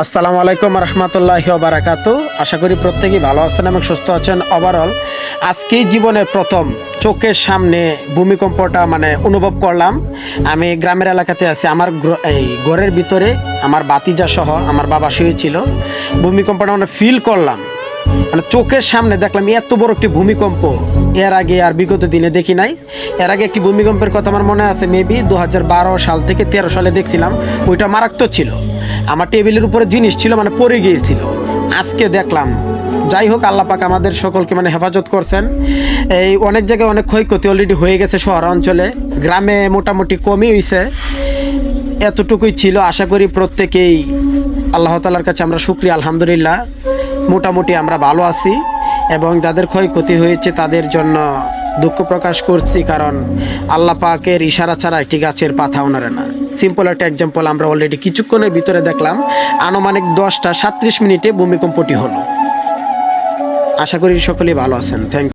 আসসালামু আলাইকুম রহমতুল্লাহ বারাকাতু আশা করি প্রত্যেকেই ভালো আছেন এবং সুস্থ আছেন। ওভারঅল আজকেই জীবনের প্রথম চোখের সামনে ভূমিকম্পটা মানে অনুভব করলাম। আমি গ্রামের এলাকাতে আছি। আমার এই ঘরের ভিতরে আমার বাতিজা সহ আমার বাবা শুয়েছিল। ভূমিকম্পটা মানে ফিল করলাম। মানে চোখের সামনে দেখলাম এত বড় একটি ভূমিকম্প। এর আগে আর বিগত দিনে দেখি নাই। এর আগে একটি ভূমিকম্পের কথা আমার মনে আছে মেবি দু হাজার বারো সাল থেকে তেরো সালে দেখছিলাম। ওইটা মারাত্মক ছিল। আমার টেবিলের উপরে জিনিস ছিল মানে পড়ে গিয়েছিল। আজকে দেখলাম। যাই হোক, আল্লাহ পাক আমাদের সকলকে মানে হেফাজত করছেন। এই অনেক জায়গায় অনেক ক্ষয়ক্ষতি অলরেডি হয়ে গেছে শহর অঞ্চলে। গ্রামে মোটামুটি কমই হয়েছে এতটুকুই ছিল। আশা করি প্রত্যেকেই আল্লাহ তালার কাছে আমরা শুক্রিয়া, আলহামদুলিল্লাহ। মোটামুটি আমরা ভালো আছি এবং যাদের ক্ষয়ক্ষতি হয়েছে তাদের জন্য দুঃখ প্রকাশ করছি, কারণ আল্লাহ পাকের ইশারা ছাড়া একটি গাছের পাতা ওনারে না। সিম্পল একটা এক্সাম্পল আমরা অলরেডি কিছুক্ষণের ভিতরে দেখলাম, আনুমানিক দশটা সাত্রিশ মিনিটে ভূমিকম্পটি হলো। আশা করি সকলেই ভালো আছেন। থ্যাংক